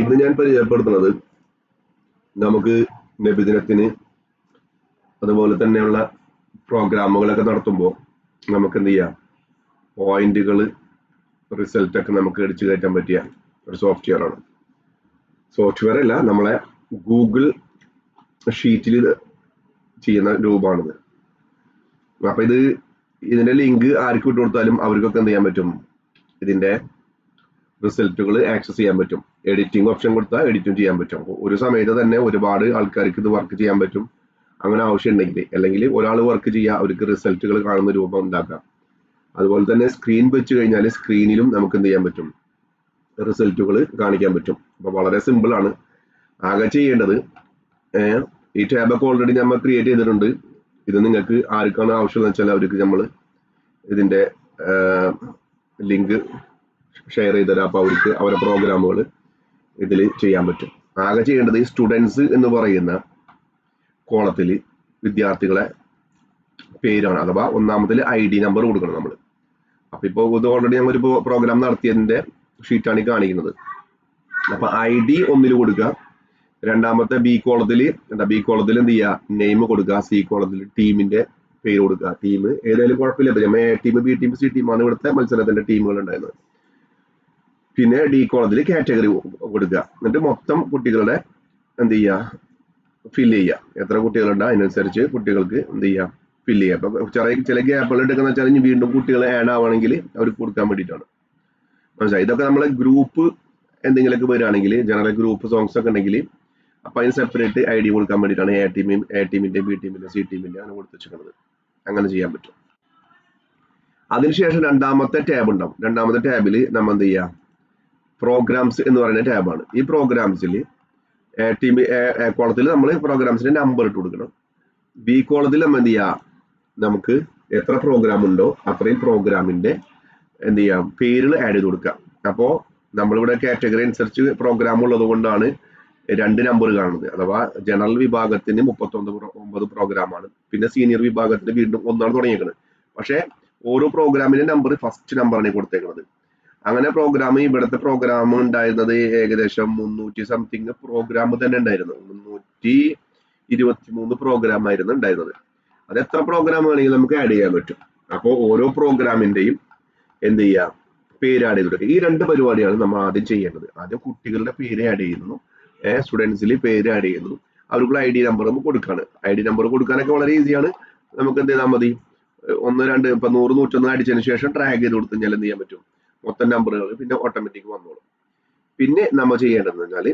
ഇന്ന് ഞാൻ പരിചയപ്പെടുത്തുന്നത് നമുക്ക് നബിദിനത്തിന് അതുപോലെ തന്നെയുള്ള പ്രോഗ്രാമുകളൊക്കെ നടത്തുമ്പോൾ നമുക്ക് എന്ത് ചെയ്യാം? പോയിന്റുകൾ റിസൾട്ട് ഒക്കെ നമുക്ക് അടിച്ചു കയറ്റാൻ പറ്റിയ ഒരു സോഫ്റ്റ്വെയർ ആണ്. സോഫ്റ്റ്വെയർ അല്ല നമ്മളെ ഗൂഗിൾ ഷീറ്റിൽ ചെയ്യുന്ന രൂപമാണിത്. അപ്പൊ ഇത് ഇതിന്റെ ലിങ്ക് ആർക്ക് വിട്ടു കൊടുത്താലും അവർക്കൊക്കെ എന്ത് ചെയ്യാൻ പറ്റും? ഇതിന്റെ റിസൾട്ടുകൾ ആക്സസ് ചെയ്യാൻ പറ്റും. എഡിറ്റിംഗ് ഓപ്ഷൻ കൊടുത്താൽ എഡിറ്റും ചെയ്യാൻ പറ്റും. ഒരു സമയത്ത് തന്നെ ഒരുപാട് ആൾക്കാർക്ക് ഇത് വർക്ക് ചെയ്യാൻ പറ്റും. അങ്ങനെ ആവശ്യം ഉണ്ടെങ്കിൽ അല്ലെങ്കിൽ ഒരാൾ വർക്ക് ചെയ്യുക അവർക്ക് റിസൾട്ടുകൾ കാണുന്ന രൂപം ഉണ്ടാക്കാം. അതുപോലെ തന്നെ സ്ക്രീൻ വെച്ച് കഴിഞ്ഞാൽ സ്ക്രീനിലും നമുക്ക് എന്ത് ചെയ്യാൻ പറ്റും? റിസൾട്ടുകൾ കാണിക്കാൻ പറ്റും. അപ്പൊ വളരെ സിമ്പിൾ ആണ്. ആകെ ചെയ്യേണ്ടത് ഈ ടാബൊക്കെ ഓൾറെഡി നമ്മൾ ക്രിയേറ്റ് ചെയ്തിട്ടുണ്ട്. ഇത് നിങ്ങൾക്ക് ആർക്കാണ് ആവശ്യമെന്ന് വെച്ചാൽ അവർക്ക് നമ്മൾ ഇതിന്റെ ലിങ്ക് ഷെയർ ചെയ്തുതരാം. അപ്പോൾ അവർക്ക് അവരുടെ പ്രോഗ്രാമുകൾ ഇതിൽ ചെയ്യാൻ പറ്റും. ആകെ ചെയ്യേണ്ടത് ഈ സ്റ്റുഡൻസ് എന്ന് പറയുന്ന കോളത്തിൽ വിദ്യാർത്ഥികളെ പേരാണ്. അഥവാ ഒന്നാമതിൽ ഐ ഡി നമ്പർ കൊടുക്കണം നമ്മൾ അപ്പൊ ഇപ്പോൾ ഇത് ഓൾറെഡി ഞങ്ങളൊരു പ്രോഗ്രാം നടത്തിയതിന്റെ ഷീറ്റാണ് ഈ കാണിക്കുന്നത്. അപ്പൊ ഐ ഡി ഒന്നിൽ കൊടുക്കുക. രണ്ടാമത്തെ ബി കോളത്തിൽ എന്താ? ബി കോളത്തിൽ എന്ത് ചെയ്യുക? നെയിം കൊടുക്കുക. സി കോളത്തിൽ ടീമിന്റെ പേര് കൊടുക്കുക. ടീം ഏതായാലും കുഴപ്പമില്ല. ടീം ബി ടീം സി ടീമാണ് ഇവിടുത്തെ മത്സരത്തിന്റെ ടീമുകൾ ഉണ്ടായിരുന്നത്. പിന്നെ ഡി കോളത്തിൽ കാറ്റഗറി കൊടുക്കുക. എന്നിട്ട് മൊത്തം കുട്ടികളുടെ എന്ത് ചെയ്യുക ഫില്ല് ചെയ്യുക എത്ര കുട്ടികളുണ്ട്? അതിനനുസരിച്ച് കുട്ടികൾക്ക് എന്ത് ചെയ്യുക ഫില്ല് ചെയ്യുക അപ്പൊ ചെറിയ ചില ഗ്യാപ്പുകൾ എടുക്കുന്ന വെച്ചാൽ ഇനി വീണ്ടും കുട്ടികൾ ആഡ് ആവണമെങ്കിൽ അവർക്ക് കൊടുക്കാൻ വേണ്ടിയിട്ടാണ്. മനസ്സിലായി? ഇതൊക്കെ നമ്മൾ ഗ്രൂപ്പ് എന്തെങ്കിലുമൊക്കെ വരികയാണെങ്കിൽ ജനറൽ ഗ്രൂപ്പ് സോങ്സ് ഒക്കെ ഉണ്ടെങ്കിൽ അപ്പൊ അതിന് സെപ്പറേറ്റ് ഐ ഡി കൊടുക്കാൻ വേണ്ടിയിട്ടാണ് എ ടീമിൻ എ ടീമിന്റെ ബി ടീമിന്റെ സി ടീമിന്റെ അങ്ങനെ കൊടുത്ത് അങ്ങനെ ചെയ്യാൻ പറ്റും. അതിനുശേഷം രണ്ടാമത്തെ ടാബ് ഉണ്ടാവും. രണ്ടാമത്തെ ടാബിൽ നമ്മൾ എന്ത് ചെയ്യുക പ്രോഗ്രാംസ് എന്ന് പറയുന്ന ടാബാണ് ഈ പ്രോഗ്രാംസിൽ ടീം കോളത്തിൽ നമ്മൾ പ്രോഗ്രാംസിന്റെ നമ്പർ ഇട്ട് കൊടുക്കണം. ബി കോളത്തിൽ നമ്മൾ എന്ത് ചെയ്യുക നമുക്ക് എത്ര പ്രോഗ്രാം ഉണ്ടോ അത്രയും പ്രോഗ്രാമിന്റെ എന്ത് ചെയ്യാം? പേരുകൾ ആഡ് ചെയ്ത് കൊടുക്കാം അപ്പോൾ നമ്മളിവിടെ കാറ്റഗറി അനുസരിച്ച് പ്രോഗ്രാം ഉള്ളത് കൊണ്ടാണ് രണ്ട് നമ്പർ കാണുന്നത്. അഥവാ ജനറൽ വിഭാഗത്തിന് മുപ്പത്തൊന്ന് ഒമ്പത് പ്രോഗ്രാമാണ് പിന്നെ സീനിയർ വിഭാഗത്തിന് വീണ്ടും ഒന്നാണ് തുടങ്ങിയേക്കുന്നത് പക്ഷേ ഓരോ പ്രോഗ്രാമിന്റെ നമ്പർ ഫസ്റ്റ് നമ്പറാണ് കൊടുത്തേക്കുന്നത് അങ്ങനെ പ്രോഗ്രാം ഇവിടുത്തെ പ്രോഗ്രാം ഉണ്ടായിരുന്നത് ഏകദേശം മുന്നൂറ്റി സംതിങ് പ്രോഗ്രാം തന്നെ ഉണ്ടായിരുന്നു. മുന്നൂറ്റി ഇരുപത്തി മൂന്ന് പ്രോഗ്രാം ആയിരുന്നു ഉണ്ടായിരുന്നത്. അത് എത്ര പ്രോഗ്രാം വേണമെങ്കിൽ നമുക്ക് ആഡ് ചെയ്യാൻ പറ്റും. അപ്പോൾ ഓരോ പ്രോഗ്രാമിന്റെയും എന്ത് ചെയ്യാം? പേര് ആഡ് ചെയ്ത് ഈ രണ്ട് പരിപാടിയാണ് നമ്മൾ ആദ്യം ചെയ്യേണ്ടത്. ആദ്യം കുട്ടികളുടെ പേര് ആഡ് ചെയ്യുന്നു. സ്റ്റുഡൻസിൽ പേര് ആഡ് ചെയ്യുന്നു. അവർക്കുള്ള ഐ ഡി നമ്പർ കൊടുക്കാണ്. ഐ ഡി നമ്പർ കൊടുക്കാനൊക്കെ വളരെ ഈസിയാണ് നമുക്ക് എന്ത് ചെയ്താൽ മതി? ഒന്ന് രണ്ട് ഇപ്പൊ നൂറ് നൂറ്റൊന്ന് അടിച്ചതിന് ശേഷം ട്രാക്ക് ചെയ്ത് കൊടുത്തു കഴിഞ്ഞാൽ എന്ത് ചെയ്യാൻ പറ്റും? മൊത്തം നമ്പറുകൾ പിന്നെ ഓട്ടോമാറ്റിക് വന്നോളും. പിന്നെ നമ്മൾ ചെയ്യേണ്ടതെന്ന് വെച്ചാൽ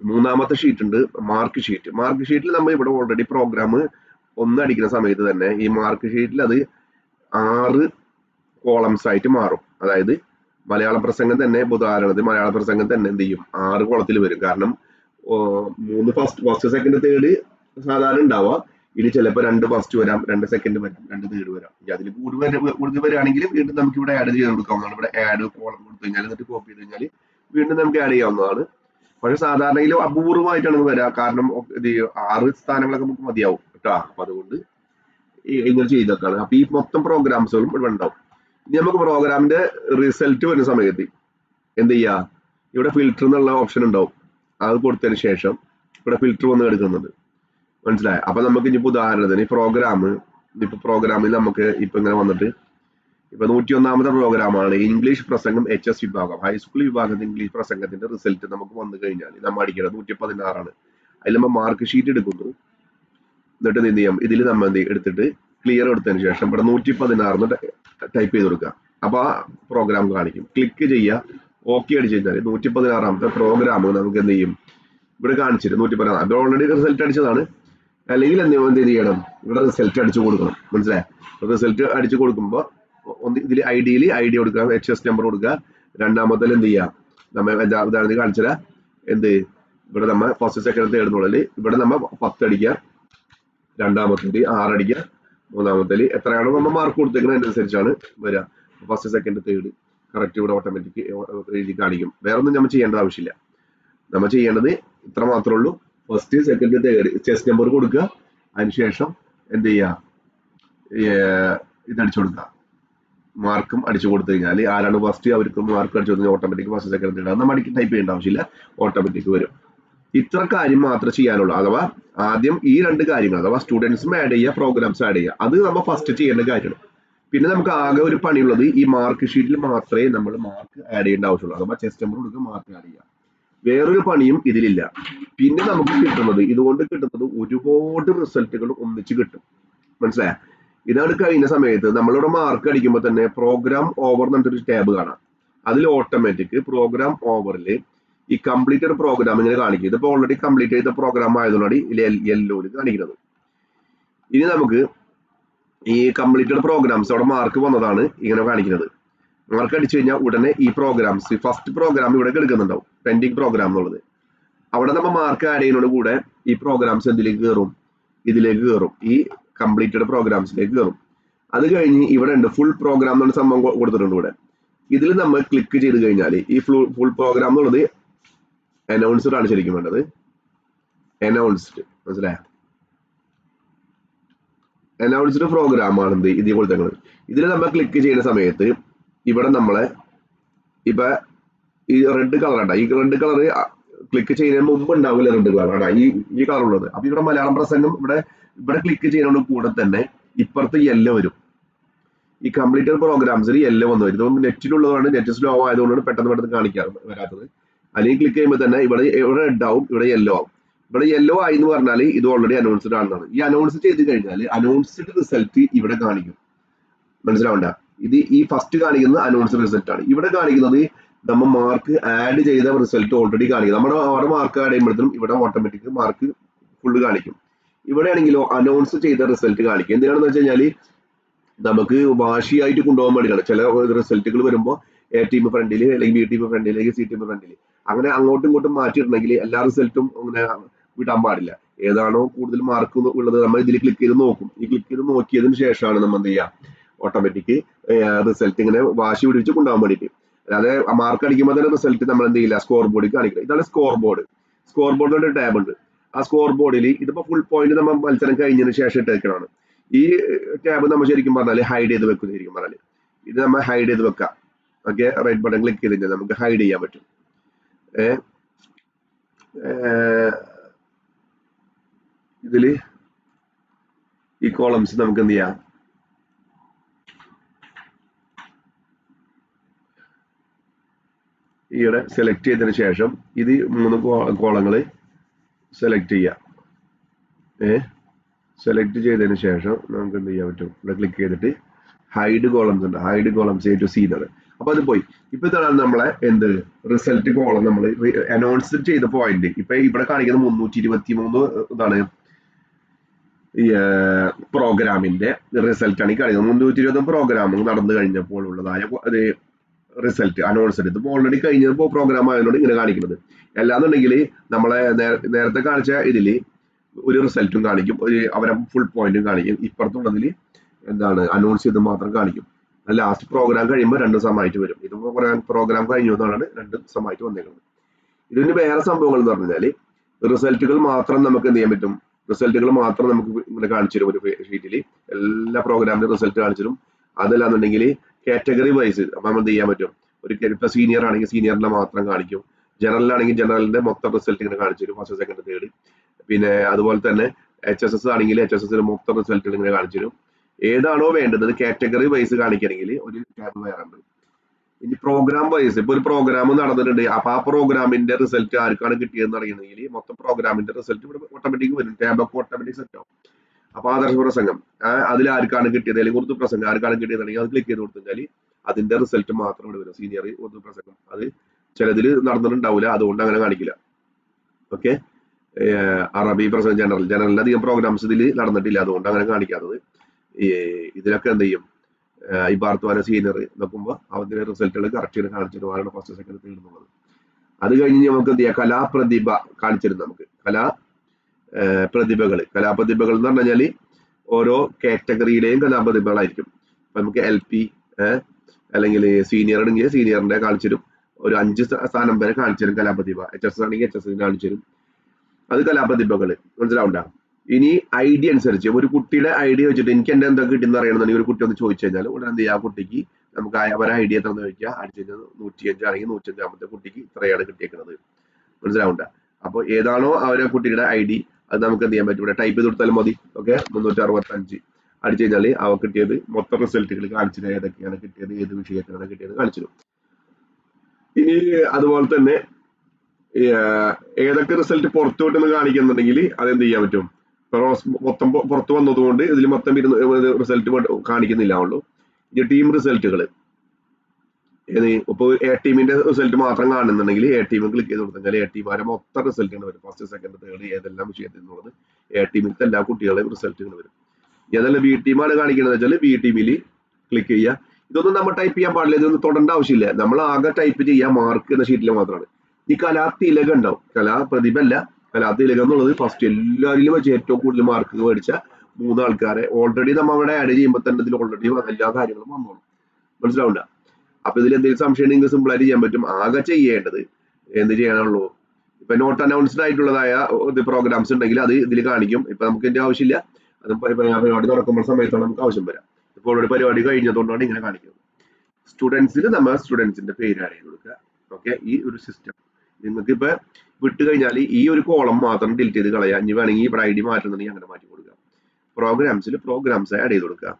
മൂന്നാമത്തെ ഷീറ്റ് ഉണ്ട് മാർക്ക് ഷീറ്റ് മാർക്ക് ഷീറ്റിൽ നമ്മൾ ഇവിടെ ഓൾറെഡി പ്രോഗ്രാം ഒന്ന് അടിക്കുന്ന സമയത്ത് തന്നെ ഈ മാർക്ക് ഷീറ്റിൽ അത് ആറ് കോളംസ് ആയിട്ട് മാറും. അതായത് മലയാള പ്രസംഗം തന്നെ ഉദാഹരണത്തിന് മലയാള പ്രസംഗം തന്നെ എന്ത് ചെയ്യും? ആറ് കോളത്തിൽ വരും. കാരണം മൂന്ന് ഫസ്റ്റ് ഫസ്റ്റ് സെക്കൻഡ് തേർഡ് സാധാരണ ഉണ്ടാവുക. ഇനി ചിലപ്പോൾ രണ്ട് ഫസ്റ്റ് വരാം രണ്ട് സെക്കൻഡ് വരാം രണ്ട് തേർഡ് വരാം. അതിൽ കൂടുതൽ വര- കൂടുതൽ വരാണെങ്കിൽ വീണ്ടും നമുക്ക് ഇവിടെ ആഡ് ചെയ്ത് കൊടുക്കാവുന്നതാണ് ഇവിടെ ആഡ് കോളം കൊടുത്തു കഴിഞ്ഞാൽ എന്നിട്ട് കോപ്പി ചെയ്ത് കഴിഞ്ഞാൽ വീണ്ടും നമുക്ക് ആഡ് ചെയ്യാവുന്നതാണ്. പക്ഷെ സാധാരണയിൽ അപൂർവമായിട്ടാണ് വരിക കാരണം ഇത് ആറ് സ്ഥാനങ്ങളൊക്കെ നമുക്ക് മതിയാവും കേട്ടോ. അപ്പൊ അതുകൊണ്ട് ഇങ്ങനെ ചെയ്തേക്കാണ്. അപ്പൊ ഈ മൊത്തം പ്രോഗ്രാംസുകളും ഇവിടെ ഉണ്ടാവും. ഇനി നമുക്ക് പ്രോഗ്രാമിന്റെ റിസൾട്ട് വരുന്ന സമയത്ത് എന്ത് ചെയ്യാ? ഇവിടെ ഫിൽറ്റർ എന്നുള്ള ഓപ്ഷൻ ഉണ്ടാവും. അത് കൊടുത്തതിന് ശേഷം ഇവിടെ ഫിൽറ്റർ വന്ന് എടുക്കുന്നുണ്ട്. മനസ്സിലായോ? അപ്പൊ നമുക്ക് ഇനിയിപ്പോ ഉദാഹരണത്തിന് ഈ പ്രോഗ്രാം ഇപ്പൊ പ്രോഗ്രാമിൽ നമുക്ക് ഇപ്പൊ ഇങ്ങനെ വന്നിട്ട് ഇപ്പൊ നൂറ്റി ഒന്നാമത്തെ പ്രോഗ്രാമാണ് ഇംഗ്ലീഷ് പ്രസംഗം എച്ച് എസ് വിഭാഗം. ഹൈസ്കൂൾ വിഭാഗത്തിൽ ഇംഗ്ലീഷ് പ്രസംഗത്തിന്റെ റിസൾട്ട് നമുക്ക് വന്നു കഴിഞ്ഞാൽ നമ്മൾ അടിക്കണം നൂറ്റി പതിനാറാണ് അതിൽ നമ്മൾ മാർക്ക് ഷീറ്റ് എടുക്കുന്നു. എന്നിട്ട് എന്ത് ചെയ്യാം? ഇതിൽ നമ്മൾ എന്ത് എടുത്തിട്ട് ക്ലിയർ എടുത്തതിന് ശേഷം ഇവിടെ നൂറ്റി പതിനാറിന് ടൈപ്പ് ചെയ്ത് കൊടുക്കുക. അപ്പൊ ആ പ്രോഗ്രാം കാണിക്കും. ക്ലിക്ക് ചെയ്യുക. ഓക്കെ അടിച്ചു കഴിഞ്ഞാൽ നൂറ്റി പതിനാറാമത്തെ പ്രോഗ്രാം നമുക്ക് എന്ത് ചെയ്യും? ഇവിടെ കാണിച്ചിട്ട് നൂറ്റി പതിനാറ് അത് ഓൾറെഡി റിസൾട്ട് അടിച്ചതാണ്. അല്ലെങ്കിൽ എന്ത് എന്ത് ചെയ്യണം? ഇവിടെ റിസൾട്ട് അടിച്ചു കൊടുക്കണം. മനസ്സിലായി? റിസൾട്ട് അടിച്ചു കൊടുക്കുമ്പോൾ ഒന്ന് ഇതിൽ ഐ ഡിയിൽ ഐ ഡി കൊടുക്കുക എച്ച് എസ് നമ്പർ കൊടുക്കുക. രണ്ടാമത്തിൽ എന്ത് ചെയ്യുക നമ്മൾ ഉദാഹരണത്തിന് കാണിച്ചാൽ എന്ത്? ഇവിടെ നമ്മൾ ഫസ്റ്റ് സെക്കൻഡ് തേർഡ് എന്നുള്ളതിൽ ഇവിടെ നമ്മൾ പത്ത് അടിക്കുക. രണ്ടാമത്തേൽ ആറടിക്കുക മൂന്നാമത്തേൽ എത്രയാണോ നമ്മൾ മാർക്ക് കൊടുത്തേക്കുന്നത് അതിനനുസരിച്ചാണ് വരിക. ഫസ്റ്റ് സെക്കൻഡ് തേർഡ് കറക്റ്റ് ഇവിടെ ഓട്ടോമാറ്റിക് എഴുതി കാണിക്കും. വേറെ ഒന്നും നമ്മൾ ചെയ്യേണ്ട ആവശ്യമില്ല. നമ്മൾ ചെയ്യേണ്ടത് ഇത്ര മാത്രമേ ഉള്ളൂ. First second third chest number കൊടുക്കുക. അതിനുശേഷം എന്ത് ചെയ്യുക? ഇത് ഇതടിച്ചു കൊടുക്കുക. മാർക്കും അടിച്ചു കൊടുത്തു കഴിഞ്ഞാൽ ആരാണ് ഫസ്റ്റ് അവർക്ക് മാർക്ക് അടിച്ചു കൊടുത്താൽ ഓട്ടോമാറ്റിക് ഫസ്റ്റ് സെക്കൻഡ് തേർഡ് നമ്മൾ അടിക്ക് ടൈപ്പ് ചെയ്യേണ്ട ആവശ്യമില്ല. ഓട്ടോമാറ്റിക് വരും. ഇത്ര കാര്യം മാത്രമേ ചെയ്യാനുള്ളൂ. അഥവാ ആദ്യം ഈ രണ്ട് കാര്യങ്ങൾ അഥവാ സ്റ്റുഡൻസും ആഡ് ചെയ്യുക പ്രോഗ്രാംസ് ആഡ് ചെയ്യുക. അത് നമ്മൾ ഫസ്റ്റ് ചെയ്യേണ്ട കാര്യമാണ്. പിന്നെ നമുക്ക് ആകെ ഒരു പണിയുള്ളത് ഈ മാർക്ക് ഷീറ്റിൽ മാത്രമേ നമ്മൾ മാർക്ക് ആഡ് ചെയ്യേണ്ട ആവശ്യമുള്ളൂ. അഥവാ ചെസ്റ്റ് നമ്പർ കൊടുക്കുക മാർക്ക് ആഡ് ചെയ്യുക. വേറൊരു പണിയും ഇതിലില്ല. പിന്നെ നമുക്ക് കിട്ടുന്നത് ഇതുകൊണ്ട് കിട്ടുന്നത് ഒരുപാട് റിസൾട്ടുകൾ ഒന്നിച്ച് കിട്ടും. മനസ്സിലായ? ഇതാണ് കഴിഞ്ഞ സമയത്ത് നമ്മളിവിടെ മാർക്ക് അടിക്കുമ്പോൾ തന്നെ പ്രോഗ്രാം ഓവർ എന്നിട്ടൊരു ടാബ് കാണാം. അതിൽ ഓട്ടോമാറ്റിക് പ്രോഗ്രാം ഓവറിൽ ഈ കംപ്ലീറ്റഡ് പ്രോഗ്രാം ഇങ്ങനെ കാണിക്കും. ഇതിപ്പോൾ ഓൾറെഡി കംപ്ലീറ്റ് ചെയ്ത പ്രോഗ്രാം ആയതുകൊണ്ടാണ് യെല്ലോയിൽ കാണിക്കുന്നത്. ഇനി നമുക്ക് ഈ കംപ്ലീറ്റഡ് പ്രോഗ്രാംസ് അവിടെ മാർക്ക് വന്നതാണ് ഇങ്ങനെ കാണിക്കുന്നത്. മാർക്ക് അടിച്ചു കഴിഞ്ഞാൽ ഉടനെ ഈ പ്രോഗ്രാംസ് ഫസ്റ്റ് പ്രോഗ്രാം ഇവിടെ എടുക്കുന്നുണ്ടാവും. പെൻഡിങ് പ്രോഗ്രാം എന്നുള്ളത്. അവിടെ നമ്മൾ മാർക്ക് ആഡ് ചെയ്യുന്നതോട് കൂടെ ഈ പ്രോഗ്രാംസ് എന്തിലേക്ക് കയറും ഇതിലേക്ക് കയറും ഈ കംപ്ലീറ്റഡ് പ്രോഗ്രാംസിലേക്ക് കയറും അത് കഴിഞ്ഞ് ഇവിടെ ഉണ്ട് ഫുൾ പ്രോഗ്രാം എന്നുള്ള സംഭവം കൊടുത്തിട്ടുണ്ട് ഇവിടെ. ഇതിൽ നമ്മൾ ക്ലിക്ക് ചെയ്ത് കഴിഞ്ഞാൽ ഈ ഫുൾ ഫുൾ പ്രോഗ്രാം എന്നുള്ളത് അനൗൺസ്ഡ് ആണ് ശരിക്കും വേണ്ടത് അനൗൺസ്ഡ് മനസ്സിലായ? അനൗൺസ്ഡ് പ്രോഗ്രാം ആണ് എന്ത്? ഇതേ കൊടുത്തത് ഇതിൽ നമ്മൾ ക്ലിക്ക് ചെയ്യുന്ന സമയത്ത് ഇവിടെ നമ്മളെ ഇപ്പൊ ഈ റെഡ് കളർ ഉണ്ടാ ഈ റെഡ് കളർ ക്ലിക്ക് ചെയ്യുന്നതിന് മുമ്പ് ഉണ്ടാവില്ല റെഡ് കളർ ആണ് ഈ ഈ കളർ ഉള്ളത്. അപ്പൊ ഇവിടെ മലയാളം പ്രസംഗം ഇവിടെ ഇവിടെ ക്ലിക്ക് ചെയ്യുന്നതിനോട് കൂടെ തന്നെ ഇപ്പുറത്ത് യെല്ലോ വരും. ഈ കംപ്ലീറ്റഡ് പ്രോഗ്രാംസിൽ യെല്ലോ വന്ന് വരും. ഇതൊന്നും നെറ്റിലുള്ളതാണ് നെറ്റ് സ്ലോ ആയതുകൊണ്ടാണ് പെട്ടെന്ന് പെട്ടെന്ന് കാണിക്കാൻ വരാത്തത്. അല്ലെങ്കിൽ ക്ലിക്ക് ചെയ്യുമ്പോൾ തന്നെ ഇവിടെ ഇവിടെ റെഡ് ആവും ഇവിടെ യെല്ലോ ആവും. ഇവിടെ യെല്ലോ ആയി എന്ന് പറഞ്ഞാൽ ഇത് ഓൾറെഡി അനൗൺസ്ഡ് ആണെന്നാണ്. ഈ അനൗൺസ് ചെയ്ത് കഴിഞ്ഞാൽ അനൗൺസ്ഡ് റിസൾട്ട് ഇവിടെ കാണിക്കും. മനസ്സിലാവണ്ട? ഇത് ഈ ഫസ്റ്റ് കാണിക്കുന്നത് അനൗൺസ് റിസൾട്ട് ആണ്. ഇവിടെ കാണിക്കുന്നത് നമ്മൾ മാർക്ക് ആഡ് ചെയ്ത റിസൾട്ട് ഓൾറെഡി കാണിക്കും. നമ്മുടെ ഓരോ മാർക്ക് ആഡ് ചെയ്യുമ്പോഴത്തേനും ഇവിടെ ഓട്ടോമാറ്റിക് മാർക്ക് ഫുള്ള് കാണിക്കും. ഇവിടെ ആണെങ്കിലോ അനൗൺസ് ചെയ്ത റിസൾട്ട് കാണിക്കും. എന്തിനാണെന്ന് വെച്ച് കഴിഞ്ഞാൽ നമുക്ക് വാശിയായിട്ട് കൊണ്ടുപോകാൻ വേണ്ടിയിട്ടാണ്. ചില റിസൾട്ടുകൾ വരുമ്പോൾ എ ടീം ഫ്രണ്ടിൽ അല്ലെങ്കിൽ ബി ടീം ഫ്രണ്ടിൽ അല്ലെങ്കിൽ സി ടീം ഫ്രണ്ടിൽ അങ്ങനെ അങ്ങോട്ടും ഇങ്ങോട്ടും മാറ്റിയിട്ടുണ്ടെങ്കിൽ എല്ലാ റിസൾട്ടും അങ്ങനെ വിടാൻ പാടില്ല. ഏതാണോ കൂടുതൽ മാർക്ക് ഉള്ളത് നമ്മൾ ഇതിൽ ക്ലിക്ക് ചെയ്ത് നോക്കും. ഈ ക്ലിക്ക് ചെയ്ത് നോക്കിയതിന് ശേഷമാണ് നമ്മൾ എന്ത് ചെയ്യുക? ഓട്ടോമാറ്റിക് റിസൾട്ട് ഇങ്ങനെ വാശി പിടിച്ച് കൊണ്ടുപോകാൻ വേണ്ടിയിട്ട്. അല്ലാതെ മാർക്ക് അടിക്കുമ്പോൾ തന്നെ റിസൾട്ട് നമ്മൾ എന്ത് ചെയ്യില്ല? സ്കോർ ബോർഡിൽ കാണിക്കുക ഇതാണ് സ്കോർ ബോർഡ് സ്കോർ ബോർഡിൽ ഒരു ടാബ് ഉണ്ട്. ആ സ്കോർ ബോർഡിൽ ഇതിപ്പോ ഫുൾ പോയിന്റ് നമ്മൾ മത്സരം കഴിഞ്ഞതിന് ശേഷം ഇട്ടേക്കണമാണ് ഈ ടാബ് നമ്മൾ ശരിക്കും പറഞ്ഞാൽ ഹൈഡ് ചെയ്ത് വെക്കും ശരിക്കും പറഞ്ഞാൽ ഇത് നമ്മൾ ഹൈഡ് ചെയ്ത് വെക്കാം. ഓക്കെ റൈറ്റ് ബട്ടൺ ക്ലിക്ക് ചെയ്ത് കഴിഞ്ഞാൽ നമുക്ക് ഹൈഡ് ചെയ്യാൻ പറ്റും. ഇതിൽ ഈ കോളംസ് നമുക്ക് എന്ത് ചെയ്യാം? ഈയിടെ സെലക്ട് ചെയ്തതിന് ശേഷം ഇത് മൂന്ന് കോളങ്ങൾ സെലക്ട് ചെയ്യാം. ഏ? സെലക്ട് ചെയ്തതിന് ശേഷം നമുക്ക് എന്ത് ചെയ്യാൻ പറ്റും? ഇവിടെ ക്ലിക്ക് ചെയ്തിട്ട് ഹൈഡ് കോളംസ് ഉണ്ട്. Hide columns A to C എന്നത് അപ്പൊ അത് പോയി. ഇപ്പൊ ഇതാണ് നമ്മളെ എന്ത്? റിസൾട്ട് കോളം നമ്മൾ അനൗൺസ് ചെയ്ത പോയിന്റ് ഇപ്പൊ ഇവിടെ കാണിക്കുന്ന മുന്നൂറ്റി ഇരുപത്തി മൂന്ന് ഇതാണ് പ്രോഗ്രാമിന്റെ റിസൾട്ടാണ് ഈ കാണിക്കുന്നത്. മുന്നൂറ്റി ഇരുപത് പ്രോഗ്രാം നടന്നു കഴിഞ്ഞപ്പോൾ ഉള്ളതായ റിസൾട്ട് അനൗൺസ്ഡ് ഇതിപ്പോൾ ഓൾറെഡി കഴിഞ്ഞപ്പോൾ പ്രോഗ്രാം ആയതുകൊണ്ട് ഇങ്ങനെ കാണിക്കുന്നത്. അല്ലാന്നുണ്ടെങ്കിൽ നമ്മളെ നേരത്തെ കാണിച്ച ഇതിൽ ഒരു റിസൾട്ടും കാണിക്കും. ഒരു അവരെ ഫുൾ പോയിന്റും കാണിക്കും. ഇപ്പുറത്തുള്ളതിൽ എന്താണ് അനൗൺസ് ചെയ്ത് മാത്രം കാണിക്കും. ലാസ്റ്റ് പ്രോഗ്രാം കഴിയുമ്പോൾ രണ്ട് സമയമായിട്ട് വരും. ഇത് പ്രോഗ്രാം കഴിഞ്ഞു എന്നാണ് രണ്ട് സമയമായിട്ട് വന്നേക്കുന്നത്. ഇതിന് വേറെ സംഭവങ്ങൾ എന്ന് പറഞ്ഞാൽ റിസൾട്ടുകൾ മാത്രം നമുക്ക് എന്ത് ചെയ്യാൻ പറ്റും? റിസൾട്ടുകൾ മാത്രം നമുക്ക് ഇങ്ങനെ കാണിച്ചു തരും ഒരു ഷീറ്റിൽ എല്ലാ പ്രോഗ്രാമിന്റെ റിസൾട്ട് കാണിച്ചു തരും. അതല്ലാന്നുണ്ടെങ്കിൽ കാറ്റഗറി വൈസ് അപ്പൊ നമ്മൾ ചെയ്യാൻ പറ്റും? ഒരു ഇപ്പൊ സീനിയർ ആണെങ്കിൽ സീനിയറിന്റെ മാത്രം കാണിക്കും. ജനറൽ ആണെങ്കിൽ ജനറലിന്റെ മൊത്തം റിസൾട്ട് ഇങ്ങനെ കാണിച്ചു തരും ഫസ്റ്റ് സെക്കൻഡ് തേർഡ് പിന്നെ അതുപോലെ തന്നെ എച്ച് എസ് എസ് ആണെങ്കിൽ എച്ച് എസ് എസിന്റെ മൊത്തം റിസൾട്ട് ഇങ്ങനെ കാണിച്ചു തരും. ഏതാണോ വേണ്ടത് കാറ്റഗറി വൈസ് കാണിക്കണമെങ്കിൽ ഒരു ടാബ് വേറെ ഉണ്ട് ഇനി പ്രോഗ്രാം വൈസ് ഇപ്പൊ ഒരു പ്രോഗ്രാം നടന്നിട്ടുണ്ട്. അപ്പൊ ആ പ്രോഗ്രാമിന്റെ റിസൾട്ട് ആർക്കാണ് കിട്ടിയതെന്ന് അറിയണമെങ്കിൽ മൊത്തം പ്രോഗ്രാമിന്റെ റിസൾട്ട് ഇവിടെ ഓട്ടോമാറ്റിക് വരും. ടാബ് ഓട്ടോമാറ്റിക് സെറ്റ് ആവും. അപ്പൊ ആദർശ പ്രസംഗം അതിൽ ആർക്കാണ് കിട്ടിയത്? അല്ലെങ്കിൽ ഉറുദു പ്രസംഗം ആർക്കാണ് കിട്ടിയതാണെങ്കിൽ അത് ക്ലിക്ക് ചെയ്ത് കൊടുത്താൽ അതിന്റെ റിസൾട്ട് മാത്രം ഇവിടെ വരും. സീനിയർ ഉറുദു പ്രസംഗം. അത് ചിലതിൽ നടന്നിട്ടുണ്ടാവില്ല അതുകൊണ്ട് അങ്ങനെ കാണിക്കില്ല. ഓക്കെ അറബി പ്രസംഗം ജനറൽ ജനറലിൽ അധികം പ്രോഗ്രാംസ് ഇതിൽ നടന്നിട്ടില്ല. അതുകൊണ്ട് അങ്ങനെ കാണിക്കാത്തത്. ഇതിലൊക്കെ എന്ത് ചെയ്യും? ഭാരത്വാന സീനിയർ നോക്കുമ്പോൾ അവരുടെ റിസൾട്ടുകൾ കറക്റ്റ് കാണിച്ചിട്ട് ആരാണ് ഫസ്റ്റ് സെക്കൻഡ് തീർന്നുള്ളത് അത് കഴിഞ്ഞ് നമുക്ക് എന്ത് ചെയ്യാം? കലാപ്രതിഭ കാണിച്ചിരുന്നു നമുക്ക്. കലാ പ്രതിഭകൾ കലാപ്രതിഭകൾ എന്ന് പറഞ്ഞു കഴിഞ്ഞാൽ ഓരോ കാറ്റഗറിയിലെയും കലാപ്രതിഭകളായിരിക്കും. അപ്പൊ നമുക്ക് എൽ പി അല്ലെങ്കിൽ സീനിയർ ആണെങ്കിൽ സീനിയറിന്റെ കാണിച്ചിരും ഒരു അഞ്ച് സ്ഥാനം വരെ കാണിച്ചിരും കലാപ്രതിഭ. എച്ച് എസ് ആണെങ്കിൽ എച്ച് എസ് കാണിച്ചിരും അത് കലാപ്രതിഭകൾ മനസ്സിലാവണ്ട? ഇനി ഐ ഡി അനുസരിച്ച് ഒരു കുട്ടിയുടെ ഐ ഡി വെച്ചിട്ട് എനിക്ക് എന്റെ എന്താ കിട്ടിയെന്ന് അറിയണമെന്നുണ്ടെങ്കിൽ ഒരു കുട്ടി ഒന്ന് ചോദിച്ചു കഴിഞ്ഞാൽ ഉടനെ എന്ത് ചെയ്യുക ആ കുട്ടിക്ക് നമുക്ക് അവരെ ഐ ഡി എത്രയെന്ന് ചോദിക്കുക. അടിച്ചു കഴിഞ്ഞാൽ നൂറ്റിയഞ്ചാണെങ്കിൽ നൂറ്റഞ്ചാമത്തെ കുട്ടിക്ക് ഇത്രയാണ് കിട്ടിയേക്കുന്നത് മനസ്സിലാവണ്ട? അപ്പോൾ ഏതാണോ അവരെ കുട്ടിയുടെ ഐ ഡി അത് നമുക്ക് എന്ത് ചെയ്യാൻ പറ്റും? ഇവിടെ ടൈപ്പ് ചെയ്ത് കൊടുത്താലും മതി. ഓക്കെ മുന്നൂറ്റി അറുപത്തി അഞ്ച് അടിച്ചു കഴിഞ്ഞാൽ അവ കിട്ടിയത് മൊത്തം റിസൾട്ടുകൾ കാണിച്ചു ഏതൊക്കെയാണ് കിട്ടിയത്? ഏത് വിഷയത്തിനാണ് കിട്ടിയത്? കാണിച്ചു തരും. ഇനി അതുപോലെ തന്നെ ഏതൊക്കെ റിസൾട്ട് പുറത്തു വിട്ടെന്ന് കാണിക്കുന്നുണ്ടെങ്കിൽ അതെന്ത് ചെയ്യാൻ പറ്റും? മൊത്തം പുറത്തു വന്നതുകൊണ്ട് ഇതിൽ മൊത്തം റിസൾട്ട് കാണിക്കുന്നില്ല ഉള്ളൂ. ഇനി ടീം റിസൾട്ടുകൾ ഏത് ഇപ്പോൾ എ ടീമിന്റെ റിസൾട്ട് മാത്രം കാണുന്നുണ്ടെങ്കിൽ എ ടീം ക്ലിക്ക് ചെയ്ത് കൊടുത്താൽ എ ടീമാരെ മൊത്തം റിസൾട്ടുകൾ വരും. ഫസ്റ്റ് സെക്കൻഡ് തേർഡ് ഏതെല്ലാം വിഷയത്തിൽ നിന്നുള്ളത് എ ടീമിലത്തെ എല്ലാ കുട്ടികളെയും റിസൾട്ട് ഇങ്ങനെ വരും. വി ബി ടീമാണ് കാണിക്കുന്നത് വെച്ചാൽ ബി ടീമിൽ ക്ലിക്ക് ചെയ്യുക. ഇതൊന്നും നമ്മൾ ടൈപ്പ് ചെയ്യാൻ പാടില്ല. ഇതൊന്നും തൊടേണ്ട ആവശ്യമില്ല. നമ്മൾ ആകെ ടൈപ്പ് ചെയ്യുക മാർക്ക് എന്ന ഷീറ്റിൽ മാത്രമാണ്. ഈ കലാതിലകം ഉണ്ടാവും. കലാ പ്രതിഭ അല്ല കലാതിലകം എന്നുള്ളത് ഫസ്റ്റ് എല്ലാവരിലും വെച്ച് ഏറ്റവും കൂടുതൽ മാർക്ക് മേടിച്ച മൂന്ന് ആൾക്കാരെ ഓൾറെഡി നമ്മൾ അവിടെ ആഡ് ചെയ്യുമ്പോൾ തന്നെ ഇതിൽ ഓൾറെഡി എല്ലാ കാര്യങ്ങളും വന്നോളും. മനസ്സിലാവണ്ട? അപ്പൊ ഇതിൽ എന്തെങ്കിലും സംശയം ഉണ്ടെങ്കിൽ സിമ്പിൾ ആയിട്ട് ചെയ്യാൻ പറ്റും. ആകെ ചെയ്യേണ്ടത് എന്ത് ചെയ്യാനുള്ളൂ ഇപ്പൊ നോട്ട് അനൗൺസ്ഡ് ആയിട്ടുള്ളതായ പ്രോഗ്രാംസ് ഉണ്ടെങ്കിൽ അത് ഇതിൽ കാണിക്കും. ഇപ്പൊ നമുക്ക് ഇതിന്റെ ആവശ്യമില്ല. അത് പരിപാടി നടക്കുമ്പോൾ സമയത്താണ് നമുക്ക് ആവശ്യം വരാം. ഇപ്പോൾ ഒരു പരിപാടി കഴിഞ്ഞതുകൊണ്ടാണ് ഇങ്ങനെ കാണിക്കുന്നത്. സ്റ്റുഡൻസിന് നമ്മൾ സ്റ്റുഡൻസിന്റെ പേര് അറിയാൻ കൊടുക്കുക. ഓക്കെ ഈ ഒരു സിസ്റ്റം നിങ്ങൾക്ക് ഇപ്പൊ വിട്ട് കഴിഞ്ഞാൽ ഈ ഒരു കോളം മാത്രം ഡിലീറ്റ് ചെയ്ത് കളയാം. ഇനി വേണമെങ്കിൽ ഇവിടെ ഐ ഡി മാറ്റുന്നുണ്ടെങ്കിൽ അങ്ങനെ മാറ്റി കൊടുക്കുക പ്രോഗ്രാംസിൽ പ്രോഗ്രാംസ് ആഡ് ചെയ്ത് കൊടുക്കുക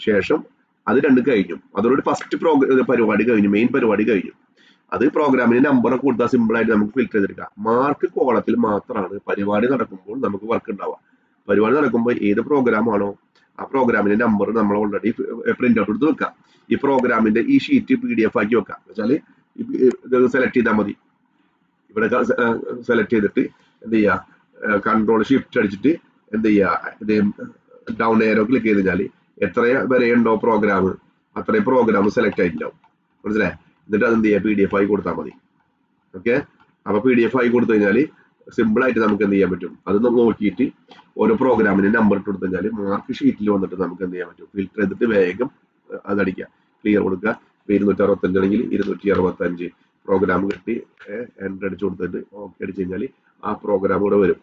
ശേഷം അത് രണ്ട് കഴിഞ്ഞു. അതോടൊരു ഫസ്റ്റ് പ്രോഗ്രാം പരിപാടി കഴിഞ്ഞു. മെയിൻ പരിപാടി കഴിഞ്ഞു. അത് പ്രോഗ്രാമിന് നമ്പറൊക്കെ കൊടുത്താൽ സിമ്പിൾ ആയിട്ട് നമുക്ക് ഫിൽറ്റർ ചെയ്തെടുക്കാം. മാർക്ക് കോളത്തിൽ മാത്രമാണ് പരിപാടി നടക്കുമ്പോൾ നമുക്ക് വർക്ക് ഉണ്ടാവുക. പരിപാടി നടക്കുമ്പോൾ ഏത് പ്രോഗ്രാമാണോ ആ പ്രോഗ്രാമിന്റെ നമ്പർ നമ്മൾ ഓൾറെഡി പ്രിന്റ് ഔട്ട് എടുത്ത് വെക്കാം. ഈ പ്രോഗ്രാമിന്റെ ഈ ഷീറ്റ് പി ഡി എഫ് ആക്കി വെക്കാം വെച്ചാൽ സെലക്ട് ചെയ്താൽ മതി. ഇവിടെ സെലക്ട് ചെയ്തിട്ട് എന്ത് ചെയ്യുക കൺട്രോൾ ഷിഫ്റ്റ് അടിച്ചിട്ട് എന്ത് ചെയ്യുക ഡൗൺ ഏരോ ക്ലിക്ക് ചെയ്ത് കഴിഞ്ഞാൽ എത്ര വരെ ഉണ്ടോ പ്രോഗ്രാം അത്രയും പ്രോഗ്രാം സെലക്ട് ആയിട്ടുണ്ടാവും. മനസ്സിലായി? എന്നിട്ട് അത് എന്ത് ചെയ്യുക പി ഡി എഫ് ആയി കൊടുത്താൽ മതി. ഓക്കെ അപ്പൊ പി ഡി എഫ് ആയി കൊടുത്തു കഴിഞ്ഞാൽ സിമ്പിൾ ആയിട്ട് നമുക്ക് എന്ത് ചെയ്യാൻ പറ്റും? അത് നോക്കിയിട്ട് ഓരോ പ്രോഗ്രാമിന് നമ്പർ ഇട്ട് കൊടുത്തു കഴിഞ്ഞാൽ മാർക്ക് ഷീറ്റിൽ വന്നിട്ട് നമുക്ക് എന്ത് ചെയ്യാൻ പറ്റും? ഫിൽറ്റർ ചെയ്തിട്ട് വേഗം അത് അതടിക്കുക. ക്ലിയർ കൊടുക്കുക. ഇരുന്നൂറ്റി അറുപത്തഞ്ച് ആണെങ്കിൽ ഇരുന്നൂറ്റി അറുപത്തി അഞ്ച് പ്രോഗ്രാം കിട്ടി എന്റർ അടിച്ചു കൊടുത്തിട്ട് ഓക്കെ അടിച്ചു കഴിഞ്ഞാൽ ആ പ്രോഗ്രാം കൂടെ വരും.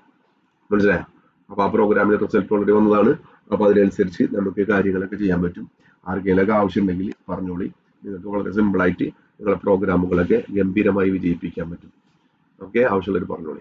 മനസ്സിലായോ? അപ്പൊ ആ പ്രോഗ്രാമിന്റെ റിസൾട്ട് ഓൾറെഡി വന്നതാണ്. അപ്പൊ അതിനനുസരിച്ച് നമുക്ക് കാര്യങ്ങളൊക്കെ ചെയ്യാൻ പറ്റും. ആർക്കെങ്കിലൊക്കെ ആവശ്യം ഉണ്ടെങ്കിൽ പറഞ്ഞോളി. നിങ്ങൾക്ക് വളരെ സിമ്പിൾ ആയിട്ട് നിങ്ങളെ പ്രോഗ്രാമുകളൊക്കെ ഗംഭീരമായി വിജയിപ്പിക്കാൻ പറ്റും. ഓക്കെ? ആവശ്യമുള്ളവർ പറഞ്ഞോളി.